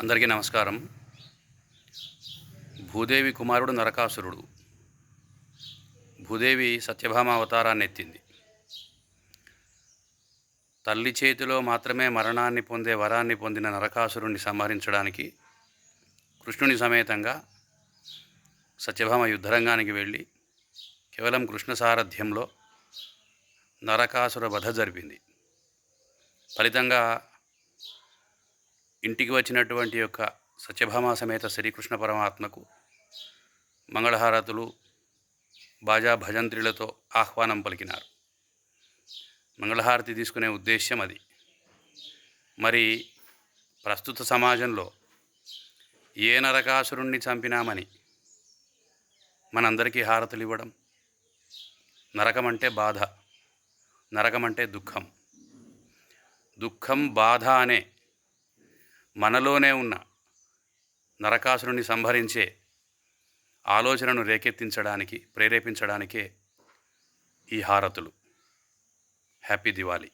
అందరికీ నమస్కారం. భూదేవి కుమారుడు నరకాసురుడు. భూదేవి సత్యభామ అవతారాన్ని ఎత్తింది. తల్లి చేతిలో మాత్రమే మరణాన్ని పొందే వరాన్ని పొందిన నరకాసురుణ్ణి సంహరించడానికి కృష్ణుని సమేతంగా సత్యభామ యుద్ధరంగానికి వెళ్ళి కేవలం కృష్ణ సారథ్యంలో నరకాసుర వధ జరిపింది. ఫలితంగా ఇంటికి వచ్చినటువంటి యొక్క సత్యభామ సమేత శ్రీకృష్ణ పరమాత్మకు మంగళహారతులు బాజా భజంత్రులతో ఆహ్వానం పలికినారు. మంగళహారతి తీసుకునే ఉద్దేశ్యం అది. మరి ప్రస్తుత సమాజంలో ఏ నరకాసురుణ్ణి చంపినామని మనందరికీ హారతులు ఇవ్వడం నరకం అంటే బాధ నరకం అంటే దుఃఖం. దుఃఖం బాధ అనే మనలోనే ఉన్న నరకాసురుని సంహరించే ఆలోచనను రేకెత్తించడానికి ప్రేరేపించడానికే ఈ హారతులు. హ్యాపీ దివాళీ.